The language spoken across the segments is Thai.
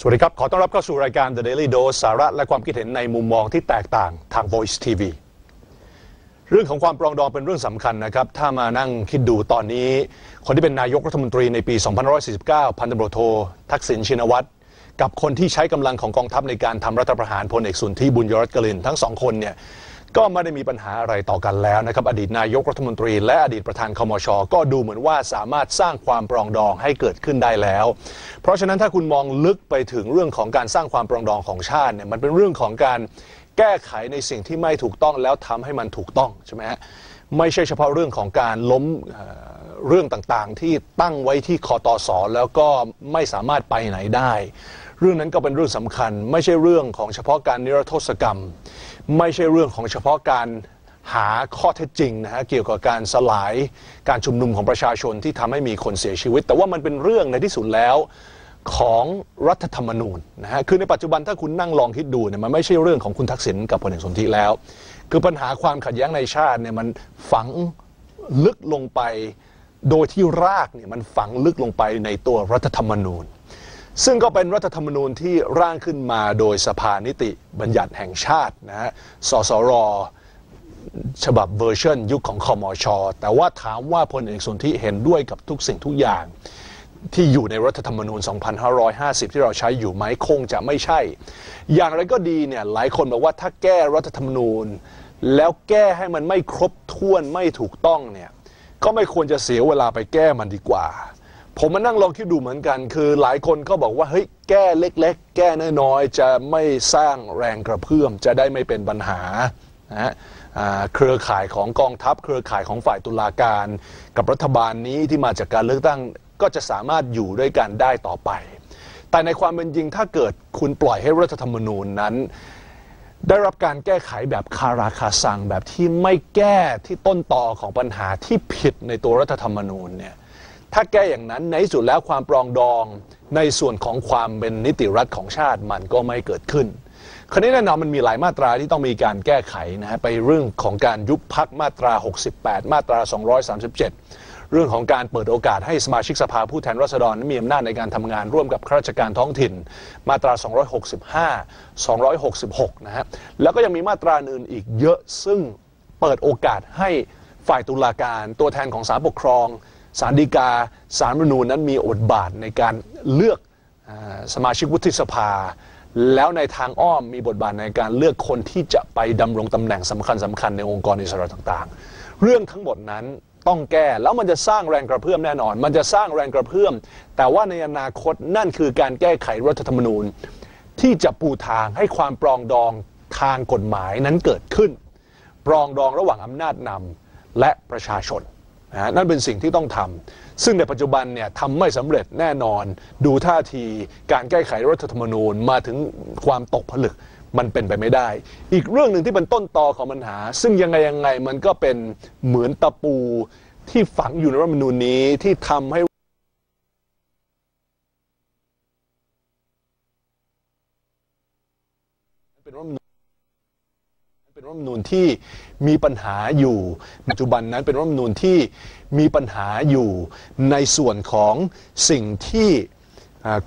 สวัสดีครับ ขอต้อนรับเข้าสู่รายการ The Daily Dose สาระและความคิดเห็นในมุมมองที่แตกต่างทาง Voice TV เรื่องของความปรองดองเป็นเรื่องสำคัญนะครับ ถ้ามานั่งคิดดูตอนนี้ คนที่เป็นนายกรัฐมนตรีในปี 2549 พันตำรวจโท ทักษิณชินวัตร กับคนที่ใช้กำลังของกองทัพในการทำรัฐประหารพลเอกสุนทรีบุญยรัตน์กลินทั้งสองคนเนี่ย ก็ไม่ได้มีปัญหาอะไรต่อกันแล้วนะครับอดีตนายกรัฐมนตรี และอดีตประธานคมช ก็ดูเหมือนว่าสามารถสร้างความปรองดองให้เกิดขึ้นได้แล้ว เพราะฉะนั้นถ้าคุณมองลึกไปถึงเรื่องของการสร้างความปรองดองของชาติเนี่ยมันเป็นเรื่องของการแก้ไขในสิ่งที่ไม่ถูกต้องแล้วทำให้มันถูกต้องใช่ไหมฮะไม่ใช่เฉพาะเรื่องของการล้มเรื่องต่างๆ ที่ตั้งไว้ที่คอตอสอแล้วก็ไม่สามารถไปไหนได้ เรื่องนั้นก็เป็นเรื่องสำคัญ ไม่ใช่เรื่องของเฉพาะการนิรโทษกรรม ไม่ใช่เรื่องของเฉพาะการหาข้อเท็จจริงนะฮะเกี่ยวกับการสลายการชุมนุมของประชาชนที่ทำให้มีคนเสียชีวิต แต่ว่ามันเป็นเรื่องในที่สุดแล้วของรัฐธรรมนูญนะฮะคือในปัจจุบันถ้าคุณนั่งลองคิดดูเนี่ยมันไม่ใช่เรื่องของคุณทักษิณกับพลเอกสนธิแล้ว คือปัญหาความขัดแย้งในชาติเนี่ยมันฝังลึกลงไป โดยที่รากเนี่ยมันฝังลึกลงไปในตัวรัฐธรรมนูญ ซึ่งก็เป็นรัฐธรรมนูญที่ร่างขึ้นมาโดยสภานิติบัญญัติแห่งชาตินะฮะ สสร ฉบับเวอร์ชันยุคของคอมช แต่ว่าถามว่าพลเอกสนธิเห็นด้วยกับทุกสิ่งทุกอย่าง ที่อยู่ในรัฐธรรมนูญ 2550 ที่เราใช้อยู่ไหมคงจะไม่ใช่ อย่างไรก็ดีเนี่ยหลายคนบอกว่าถ้าแก้รัฐธรรมนูญ แล้วแก้ให้มันไม่ครบถ้วนไม่ถูกต้องเนี่ยก็ไม่ควรจะเสียเวลาไปแก้มันดีกว่า ผมมานั่งลองคิดดูเหมือนกัน คือหลายคนก็บอกว่าเฮ้ยแก้เล็ก ๆ แก้น้อยๆจะไม่สร้างแรงกระเพื่อมจะได้ไม่เป็นปัญหานะฮะเครือข่ายของกองทัพ เครือข่ายของฝ่ายตุลาการ กับรัฐบาลนี้ที่มาจากการเลือกตั้งก็จะสามารถอยู่ด้วยกันได้ต่อไป แต่ในความเป็นจริงถ้าเกิดคุณปล่อยให้รัฐธรรมนูญนั้น ได้รับการแก้ไขแบบคาราคาซังแบบที่ไม่แก้ที่ต้นตอของปัญหาที่ผิดในตัวรัฐธรรมนูญเนี่ย ถ้าแก้อย่างนั้นในสุดแล้วความปรองดองในส่วนของความเป็นนิติรัฐของชาติมันก็ไม่เกิดขึ้นคราวนี้แน่นอนมันมีหลายมาตราที่ต้องมีการแก้ไขนะฮะไปเรื่องของการยุบพักมาตรา 68 มาตรา 237 เรื่องของการเปิดโอกาสให้สมาชิกสภาผู้แทนราษฎรมีอำนาจในการทำงานร่วมกับข้าราชการท้องถิ่น มาตรา 265 266 นะฮะแล้วก็ยังมีมาตราอื่นอีกเยอะซึ่งเปิดโอกาสให้ฝ่ายตุลาการตัวแทนของศาลปกครอง ศาลฎีกาศาลรัฐมนูญนั้นมีบทบาทในการเลือกสมาชิกวุฒิสภา แล้วในทางอ้อมมีบทบาทในการเลือกคนที่จะไปดำรงตำแหน่งสำคัญสำคัญในองค์กรอิสระต่างๆ เรื่องทั้งหมดนั้นต้องแก้แล้วมันจะสร้างแรงกระเพื่อมแน่นอน มันจะสร้างแรงกระเพื่อม แต่ว่าในอนาคตนั่นคือการแก้ไขรัฐธรรมนูญ ที่จะปูทางให้ความปรองดองทางกฎหมายนั้นเกิดขึ้น ปรองดองระหว่างอำนาจนำและประชาชน นะนั่นเป็นสิ่งที่ต้องทำซึ่งในปัจจุบันเนี่ยทำไม่สำเร็จแน่นอน ดูท่าทีการแก้ไขรัฐธรรมนูญมาถึงความตกผลึกมันเป็นไปไม่ได้ อีกเรื่องหนึ่งที่เป็นต้นตอของปัญหา ซึ่งยังไงยังไงมันก็เป็นเหมือนตะปูที่ฝังอยู่ในรัฐธรรมนูญนี้ที่ทำให้เป็นรัฐธรรมนูญ เป็นรัฐมนูญที่มีปัญหาอยู่ ปัจจุบันนั้นเป็นรัฐมนูญที่มีปัญหาอยู่ในส่วนของสิ่งที่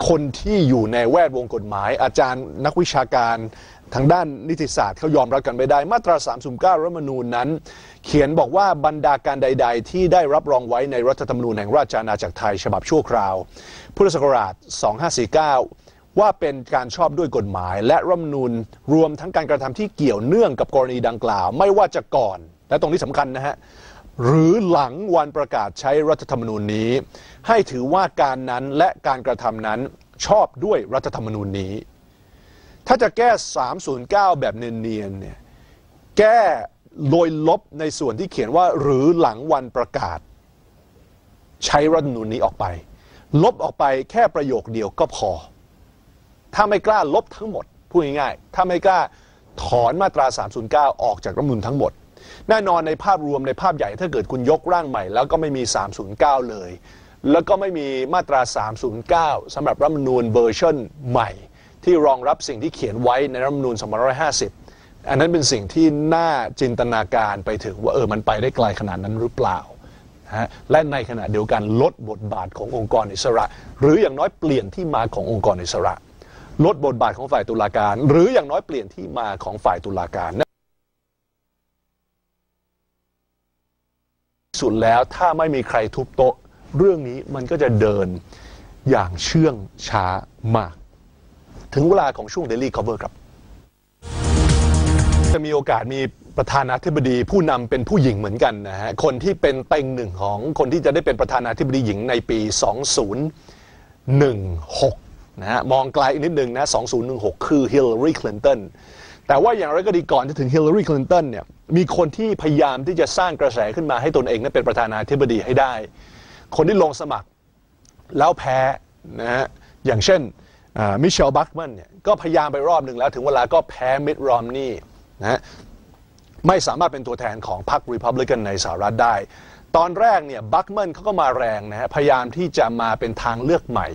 คนที่อยู่ในแวดวงกฎหมาย อาจารย์นักวิชาการทางด้านนิติศาสตร์เขายอมรับกันไม่ได้ มาตรา309รัฐธรรมนูญนั้น เขียนบอกว่าบรรดาการใด ๆ ที่ได้รับรองไว้ในรัฐธรรมนูญแห่งราชอาณาจักรไทยฉบับชั่วคราว พุทธศักราช 2549 ว่าเป็นการชอบด้วยกฎหมาย และรัฐธรรมนูญรวมทั้งการกระทำที่เกี่ยวเนื่องกับกรณีดังกล่าว ไม่ว่าจะก่อน และตรงนี้สำคัญนะฮะหรือหลังวันประกาศใช้รัฐธรรมนูญนี้ ให้ถือว่าการนั้นและการกระทำนั้นชอบด้วยรัฐธรรมนูญนี้ ถ้าจะแก้ 309 แบบเนียนๆเนี่ยแก้โดยลบในส่วนที่เขียนว่าหรือหลังวันประกาศ ใช้รัฐธรรมนูญนี้ออกไป ลบออกไปแค่ประโยคเดียวก็พอ ถ้าไม่กล้าลบทั้งหมดพูดง่ายๆถ้าไม่กล้าถอนมาตรา 309 ออกจากรัฐมนูญทั้งหมด แน่นอนในภาพรวมในภาพใหญ่ถ้าเกิดคุณยกร่างใหม่ แล้วก็ไม่มี 309 เลย แล้วก็ไม่มีมาตรา 309สำหรับรัฐมนูญเวอร์ชันใหม่ ที่รองรับสิ่งที่เขียนไว้ในรัฐธรรมนูญ2550 อันนั้นเป็นสิ่งที่น่าจินตนาการไปถึงว่าเออมันไปได้ไกลขนาดนั้นหรือเปล่าฮะและในขณะเดียวกันลดบทบาทขององค์กรอิสระ หรืออย่างน้อยเปลี่ยนที่มาขององค์กรอิสระ ลดบทบาทของฝ่ายตุลาการ หรืออย่างน้อยเปลี่ยนที่มาของฝ่ายตุลาการสุดแล้วถ้าไม่มีใครทุบโต๊ะ เรื่องนี้มันก็จะเดินอย่างเชื่องช้ามาก ถึงเวลาของช่วง Daily Cover ครับ จะมีโอกาสมีประธานาธิบดีผู้นำเป็นผู้หญิงเหมือนกันนะฮะ คนที่เป็นเต็งหนึ่งของคนที่จะได้เป็นประธานาธิบดีหญิงในปี 2016 นะฮะมองไกลอีกนิดนึงนะ 2016 คือฮิลลารีคลินตันแต่ว่าอย่างไรก็ดีก่อนจะถึงฮิลลารีคลินตันเนี่ยมีคนที่พยายามที่จะสร้างกระแสขึ้นมาให้ตนเองนั้นเป็นประธานาธิบดีให้ได้ คนที่ลงสมัครแล้วแพ้นะฮะอย่างเช่นมิเชลบัคแมนเนี่ยก็พยายามไปรอบหนึ่งแล้ว ถึงเวลาก็แพ้มิดรอมนี่นะฮะไม่สามารถเป็นตัวแทนของพรรครีพับลิกันในสหรัฐได้ ตอนแรกเนี่ยบัคแมนเขาก็มาแรงนะฮะพยายามที่จะมาเป็นทางเลือกใหม่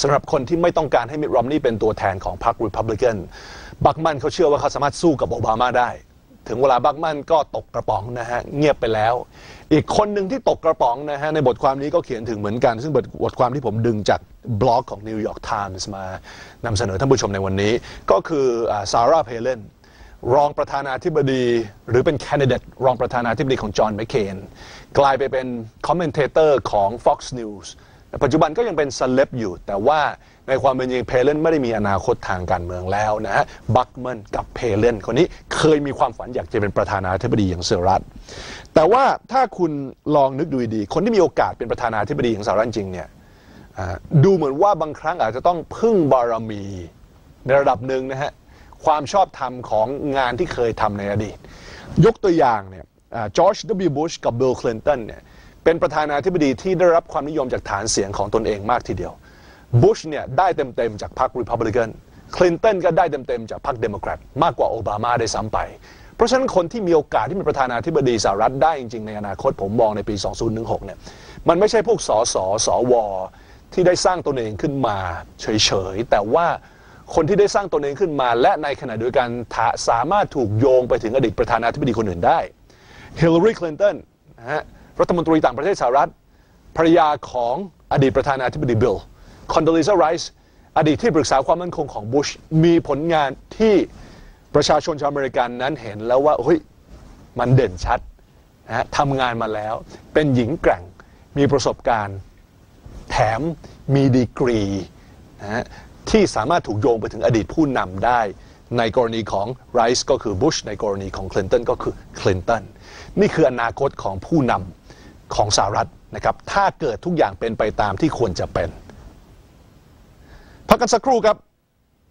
สำหรับคนที่ไม่ต้องการให้มิดรอมนี่เป็นตัวแทนของพรรครีพับลิกันบัคแมนเขาเชื่อว่าเขาสามารถสู้กับโอบามาได้ ถึงเวลาบัคแมนก็ตกกระป๋องนะฮะเงียบไปแล้ว อีกคนหนึ่งที่ตกกระป๋องนะฮะในบทความนี้ก็เขียนถึงเหมือนกัน ซึ่งบทความที่ผมดึงจากบล็อกของ New York Times มานำเสนอท่านผู้ชมในวันนี้ ก็คือซาร่าเพเลน รองประธานาธิบดี หรือเป็นแคนดิเดตรองประธานาธิบดีของจอห์นแมคเคนกลายไปเป็นคอมเมนเทเตอร์ของ Fox News ปัจจุบันก็ยังเป็นเซเลบอยู่ แต่ว่าในความเป็นจริงเพเลนไม่ได้มีอนาคตทางการเมืองแล้วนะฮะบัคแมนกับเพเลนคนนี้เคยมีความฝันอยากจะเป็นประธานาธิบดีอย่างสหรัฐ แต่ว่าถ้าคุณลองนึกดูดี คนที่มีโอกาสเป็นประธานาธิบดีของสหรัฐจริงเนี่ยดูเหมือนว่าบางครั้งอาจจะต้องพึ่งบารมีในระดับหนึ่งนะฮะ ความชอบธรรมของงานที่เคยทำในอดีต ยกตัวอย่างเนี่ยจอร์จ W. บุชกับบิลคลินตันเนี่ยเป็นประธานาธิบดีที่ได้รับความนิยมจากฐานเสียงของตนเองมากทีเดียวบุชเนี่ยได้เต็มๆจากพรรครีพับลิกันคลินตันก็ได้เต็มๆจากพรรคเดโมแครตมากกว่าโอบามาได้ซ้ำไป เพราะฉะนั้นคนที่มีโอกาสที่เป็นประธานาธิบดีสหรัฐได้จริงๆ ในอนาคตผมมองในปี 2016 เนี่ยมันไม่ใช่พวกสสสวที่ได้สร้างตนเองขึ้นมาเฉยๆ แต่ว่า คนที่ได้สร้างตนเองขึ้นมา และในขณะเดียวกันสามารถถูกโยงไปถึงอดีตประธานาธิบดีคนอื่นได้ฮิลลารีคลินตันนะฮะรัฐมนตรีต่างประเทศสหรัฐภรรยาของอดีตประธานาธิบดีบิลคอนโดลิซาไรส์อดีตที่ปรึกษาความมั่นคงของบุชมีผลงานที่ประชาชนชาวอเมริกันนั้นเห็นแล้วว่าเฮ้ยมันเด่นชัดนะทำงานมาแล้ว เป็นหญิงแกร่งมีประสบการณ์ แถมมีดีกรีนะ ที่สามารถถูกโยงไปถึงอดีตผู้นำได้ ในกรณีของไรส์ก็คือบุชในกรณีของคลินตันก็คือคลินตันนี่คืออนาคตของผู้นำของสหรัฐนะครับถ้าเกิดทุกอย่างเป็นไปตามที่ควรจะเป็น พักกันสักครู่ครับ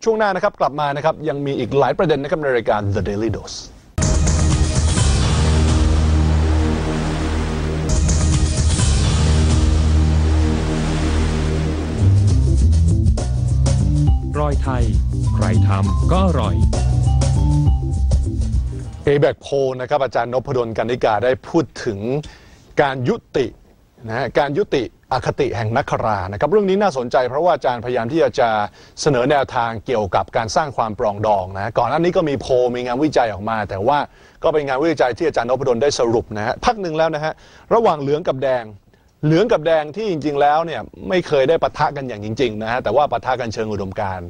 ช่วงหน้านะครับกลับมานะครับยังมีอีกหลายประเด็นนะครับในรายการ The Daily Dose รอยไทย ใครทำก็อร่อยเอแบกโพนะครับอาจารย์นพดลกันนิกาได้พูดถึงการยุตินะฮะการยุติอคติแห่งนักรานะครับเรื่องนี้น่าสนใจเพราะว่าอาจารย์พยายามที่จะเสนอแนวทางเกี่ยวกับการสร้างความปรองดองนะก่อนหน้านี้ก็มีโพมีงานวิจัยออกมา แต่ว่าก็เป็นงานวิจัยที่อาจารย์นพดลได้สรุปนะฮะพักหนึ่งแล้วนะฮะระหว่างเหลืองกับแดง เหลืองกับแดงที่จริง ๆ แล้วเนี่ยไม่เคยได้ปะทะกันอย่างจริง ๆ นะฮะแต่ว่าปะทะกันเชิงอุดมการณ์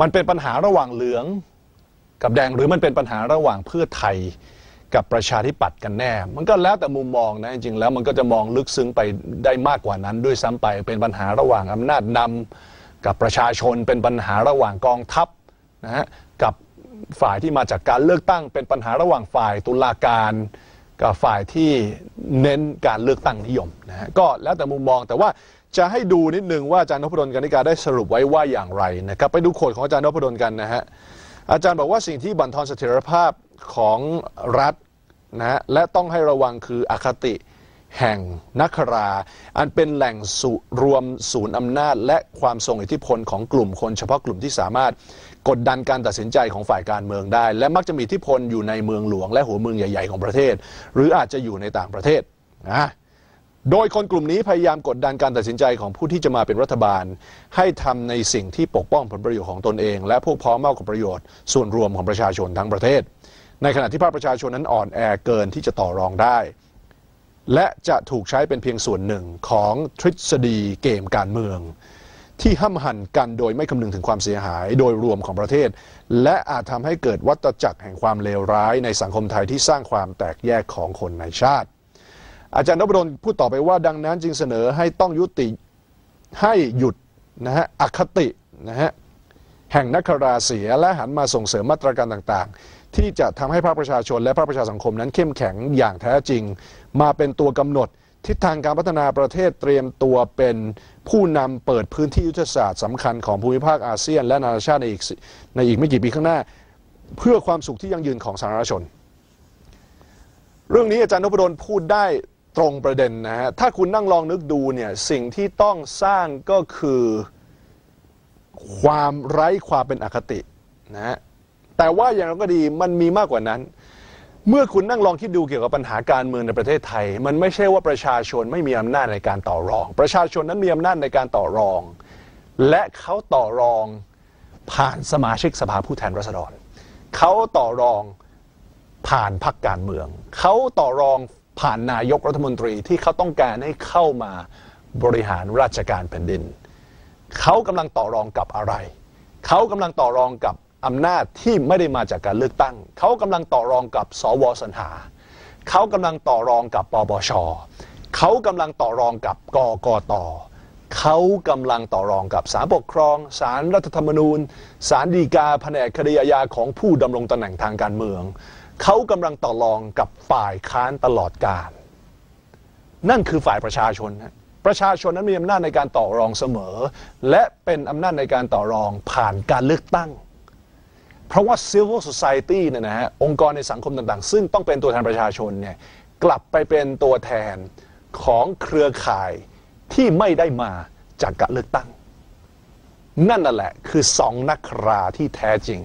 มันเป็นปัญหาระหว่างเหลืองกับแดงหรือมันเป็นปัญหาระหว่างเพื่อไทยกับประชาธิปัตย์กันแน่ มันก็แล้วแต่มุมมองนะจริงๆแล้วมันก็จะมองลึกซึ้งไปได้มากกว่านั้น ด้วยซ้ำไปเป็นปัญหาระหว่างอำนาจนำกับประชาชนเป็นปัญหาระหว่างกองทัพนะฮะกับฝ่ายที่มาจากการเลือกตั้ง เป็นปัญหาระหว่างฝ่ายตุลาการ กับฝ่ายที่เน้นการเลือกตั้งนิยมนะฮะก็แล้วแต่มุมมองแต่ว่าจะให้ดูนิดนึงว่าอาจารย์นพดลกนิกาได้สรุปไว้ว่าอย่างไรนะครับไปดูโคดของอาจารย์นพดลกันนะฮะอาจารย์บอกว่าสิ่งที่บั่นทอนเสถียรภาพของรัฐนะฮะและต้องให้ระวังคืออคติแห่งนักรา อันเป็นแหล่งสุรวมศูนย์อำนาจ และความทรงอิทธิพลของกลุ่มคนเฉพาะกลุ่มที่สามารถ กดดันการตัดสินใจของฝ่ายการเมืองได้ และมักจะมีอิทธิพลอยู่ในเมืองหลวง และหัวเมืองใหญ่ ๆ ของประเทศ หรืออาจจะอยู่ในต่างประเทศนะโดยคนกลุ่มนี้พยายามกดดันการตัดสินใจของผู้ที่จะมาเป็นรัฐบาล ให้ทำในสิ่งที่ปกป้องผลประโยชน์ของตนเอง และพวกพ้องมากกว่าประโยชน์ส่วนรวมของประชาชนทั้งประเทศ ในขณะที่ภาคประชาชนนั้นอ่อนแอเกินที่จะต่อรองได้ และจะถูกใช้เป็นเพียงส่วนหนึ่งของทฤษฎีเกมการเมือง ที่ห้ำหั่นกันโดยไม่คำนึงถึงความเสียหายโดยรวมของประเทศ และอาจทำให้เกิดวัฏจักรแห่งความเลวร้ายในสังคมไทยที่สร้างความแตกแยกของคนในชาติ อาจารย์นพดลพูดต่อไปว่าดังนั้นจึงเสนอให้ต้องยุติให้หยุดนะฮะอคตินะฮะแห่งนักราเสียและหันมาส่งเสริมมาตรการต่างๆ ที่จะทำให้ภาคประชาชนและภาคประชาสังคมนั้นเข้มแข็งอย่างแท้จริง มาเป็นตัวกำหนด ทิศทางการพัฒนาประเทศเตรียมตัวเป็นผู้นำเปิดพื้นที่ยุทธศาสตร์สำคัญของภูมิภาคอาเซียน และนานาชาติในอีกในอีกไม่กี่ปีข้างหน้า เพื่อความสุขที่ยั่งยืนของสาธารณชน เรื่องนี้อาจารย์นพดลพูดได้ตรงประเด็นนะฮะถ้าคุณนั่งลองนึกดูเนี่ยสิ่งที่ต้องสร้างก็คือความไร้ความเป็นอคตินะฮะแต่ว่าอย่างไรก็ดีมันมีมากกว่านั้น เมื่อคุณนั่งลองคิดดูเกี่ยวกับปัญหาการเมืองในประเทศไทย มันไม่ใช่ว่าประชาชนไม่มีอำนาจในการต่อรอง ประชาชนนั้นมีอำนาจในการต่อรอง และเขาต่อรองผ่านสมาชิกสภาผู้แทนราษฎรเขาต่อรองผ่านพรรคการเมือง เขาต่อรองผ่านนายกรัฐมนตรีที่เขาต้องการให้เข้ามาบริหารราชการแผ่นดิน เขากำลังต่อรองกับอะไร เขากำลังต่อรองกับ อำนาจที่ไม่ได้มาจากการเลือกตั้ง เขากำลังต่อรองกับสวสรรหา เขากำลังต่อรองกับปปช เขากำลังต่อรองกับกกต เขากำลังต่อรองกับศาลปกครองศาลรัฐธรรมนูญศาลฎีกาแผนกคดีอาญาของผู้ดำรงตำแหน่งทางการเมือง เขากำลังต่อรองกับฝ่ายค้านตลอดกาลนั่นคือฝ่ายประชาชนฮะประชาชนนั้นมีอำนาจในการต่อรองเสมอ และเป็นอำนาจในการต่อรองผ่านการเลือกตั้ง เพราะว่า civil society เนี่ยนะฮะองค์กรในสังคมต่างๆ ซึ่งต้องเป็นตัวแทนประชาชนเนี่ยกลับไปเป็นตัวแทนของเครือข่ายที่ไม่ได้มาจากการเลือกตั้ง นั่นน่ะแหละคือสองนักราที่แท้จริง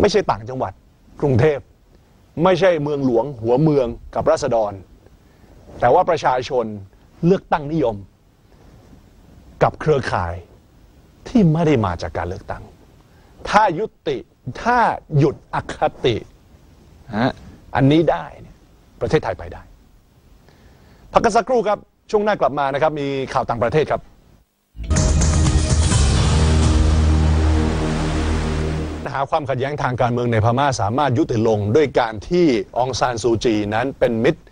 ไม่ใช่ต่างจังหวัดกรุงเทพ ไม่ใช่เมืองหลวงหัวเมืองกับราษฎร แต่ว่าประชาชนเลือกตั้งนิยม กับเครือข่ายที่ไม่ได้มาจากการเลือกตั้ง ถ้ายุติ ถ้าหยุดอคติฮะอันนี้ได้เนี่ยประเทศไทยไปได้ พักกันสักครู่ครับ ช่วงหน้ากลับมานะครับ มีข่าวต่างประเทศครับ หาความขัดแย้งทางการเมืองในพม่าสามารถยุติลงด้วยการที่องซานซูจีนั้นเป็นมิตร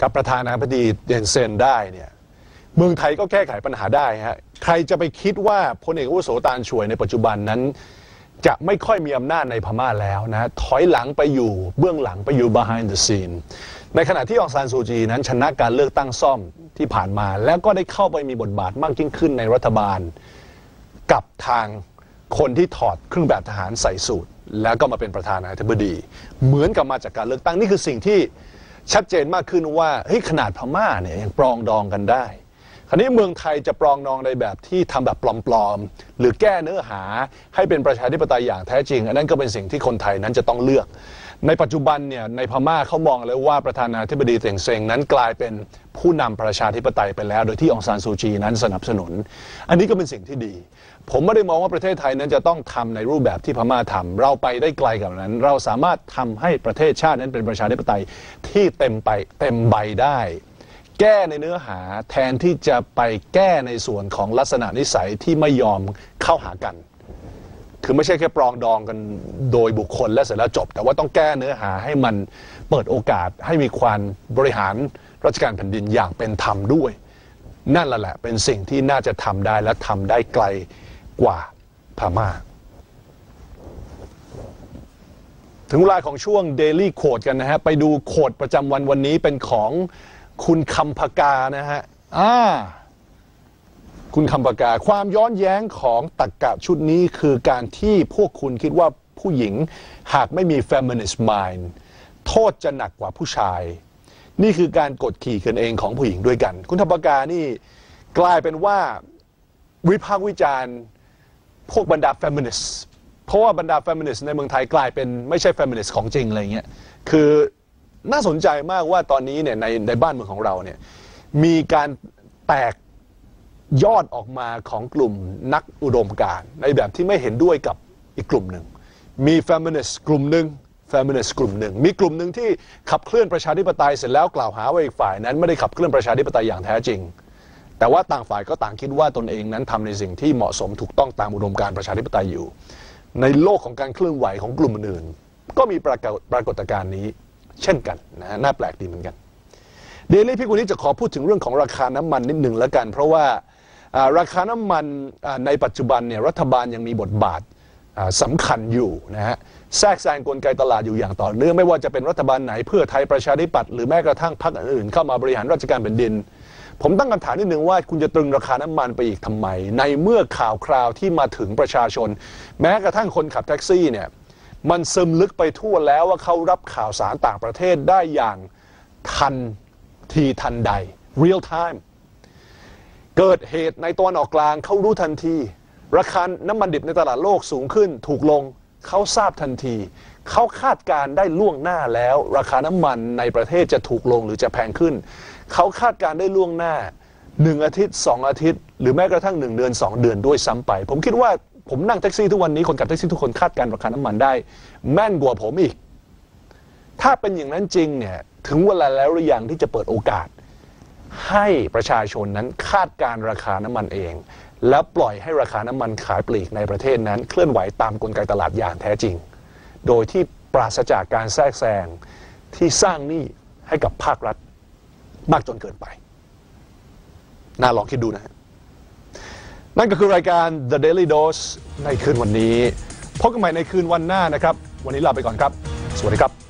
กับประธานาธิบดีเดนเซนได้เนี่ยเมืองไทยก็แก้ไขปัญหาได้ฮะใครจะไปคิดว่าพลเอกอุโสตานช่วยในปัจจุบันนั้น จะไม่ค่อยมีอำนาจในพม่าแล้วนะถอยหลังไปอยู่เบื้องหลังไปอยู่ behind the scene ในขณะที่องซานซูจีนั้นชนะการเลือกตั้งซ่อมที่ผ่านมา แล้วก็ได้เข้าไปมีบทบาทมากยิ่งขึ้นในรัฐบาล กับทางคนที่ถอดเครื่องแบบทหารใส่สูตร แล้วก็มาเป็นประธานาธิบดี เหมือนกับมาจากการเลือกตั้งนี่คือสิ่งที่ชัดเจนมากขึ้นว่าเฮ้ยขนาดพม่าเนี่ยยังปรองดองกันได้ คราวนี้เมืองไทยจะปรองดองในแบบที่ทำแบบปลอมๆ หรือแก้เนื้อหาให้เป็นประชาธิปไตยอย่างแท้จริง อันนั้นก็เป็นสิ่งที่คนไทยนั้นจะต้องเลือก ในปัจจุบันเนี่ยในพม่าเขามองเลยว่าประธานาธิบดีเต็งเซงนั้นกลายเป็นผู้นำประชาธิปไตยไปแล้ว โดยที่องซานซูจีนั้นสนับสนุน อันนี้ก็เป็นสิ่งที่ดี ผมไม่ได้มองว่าประเทศไทยนั้นจะต้องทำในรูปแบบที่พม่าทำเราไปได้ไกลกับนั้น เราสามารถทำให้ประเทศชาตินั้นเป็นประชาธิปไตยที่เต็มไปเต็มใบได้ แก้ในเนื้อหาแทนที่จะไปแก้ในส่วนของลักษณะนิสัยที่ไม่ยอมเข้าหากัน คือไม่ใช่แค่ปรองดองกันโดยบุคคลและเสร็จแล้วจบ แต่ว่าต้องแก้เนื้อหาให้มันเปิดโอกาสให้มีความบริหารราชการแผ่นดินอย่างเป็นธรรมด้วย นั่นแหละแหละเป็นสิ่งที่น่าจะทำได้และทำได้ไกลกว่าพม่าถึงเวลาของช่วง Daily Quote กันนะฮะ ไปดูโคดประจำวันวันนี้เป็นของ คุณคำพกานะฮะอ่าคุณคำปากาความย้อนแย้งของตักกะชุดนี้คือการที่พวกคุณคิดว่าผู้หญิงหากไม่มี feminist mind โทษจะหนักกว่าผู้ชาย นี่คือการกดขี่กันเองของผู้หญิงด้วยกัน คุณคำปากานี่กลายเป็นว่าวิพากษ์วิจารณ์พวกบรรดา feminist เพราะว่าบรรดา feminist ในเมืองไทยกลายเป็นไม่ใช่ feminist ของจริงอะไรเงี้ยคือ น่าสนใจมากว่าตอนนี้เนี่ยในในบ้านเมืองของเราเนี่ยมีการแตกยอดออกมาของกลุ่มนักอุดมการในแบบที่ไม่เห็นด้วยกับอีกกลุ่มหนึ่ง มีเฟมินิสต์กลุ่มหนึ่งเฟมินิสต์กลุ่มหนึ่ง มีกลุ่มหนึ่งที่ขับเคลื่อนประชาธิปไตยเสร็จแล้วกล่าวหาว่าอีกฝ่ายนั้นไม่ได้ขับเคลื่อนประชาธิปไตยอย่างแท้จริง แต่ว่าต่างฝ่ายก็ต่างคิดว่าตนเองนั้นทำในสิ่งที่เหมาะสมถูกต้องตามอุดมการประชาธิปไตยอยู่ ในโลกของการเคลื่อนไหวของกลุ่มอื่นก็มีปรากฏการณ์นี้ เช่นกันนะฮะน่าแปลกดีเหมือนกันเดลี่พี่วันนี้จะขอพูดถึงเรื่องของราคาน้ำมันนิดหนึ่งแล้วกัน เพราะว่าราคาน้ำมันในปัจจุบันเนี่ยรัฐบาลยังมีบทบาทอ่าสำคัญอยู่นะฮะแทรกแซงกลไกตลาดอยู่อย่างต่อเนื่องไม่ว่าจะเป็นรัฐบาลไหนเพื่อไทยประชาธิปัตย์หรือแม้กระทั่งพรรคอื่นเข้ามาบริหารราชการแผ่นดิน ผมตั้งคำถามนิดนึงว่าคุณจะตรึงราคาน้ำมันไปอีกทำไม ในเมื่อข่าวคราวที่มาถึงประชาชน แม้กระทั่งคนขับแท็กซี่เนี่ย มันซึมลึกไปทั่วแล้วว่าเขารับข่าวสารต่างประเทศได้อย่างทันทีทันใด real time เกิดเหตุในตะวันออกกลางเขารู้ทันที ราคาน้ำมันดิบในตลาดโลกสูงขึ้น ถูกลงเขาทราบทันที เขาคาดการณ์ได้ล่วงหน้าแล้ว ราคาน้ำมันในประเทศจะถูกลงหรือจะแพงขึ้น เขาคาดการณ์ได้ล่วงหน้าหนึ่งอาทิตย์สองอาทิตย์ หรือแม้กระทั่งหนึ่งเดือนสองเดือนด้วยซ้ำไป ผมคิดว่า ผมนั่งแท็กซี่ทุกวันนี้คนขับแท็กซี่ทุกคนคาดการณ์ราคาน้ำมันได้ แม่นกว่าผมอีก ถ้าเป็นอย่างนั้นจริงเนี่ยถึงเวลาแล้วหรือยังที่จะเปิดโอกาส ให้ประชาชนนั้นคาดการณ์ราคาน้ำมันเอง แล้วปล่อยให้ราคาน้ำมันขายปลีกในประเทศนั้น เคลื่อนไหวตามกลไกตลาดอย่างแท้จริง โดยที่ปราศจากการแทรกแซงที่สร้างหนี้ให้กับภาครัฐมากจนเกินไป น่าลองคิดดูนะฮะ นั่นก็คือรายการ The Daily Dose ในคืนวันนี้ พบกันใหม่ในคืนวันหน้านะครับ วันนี้ลาไปก่อนครับ สวัสดีครับ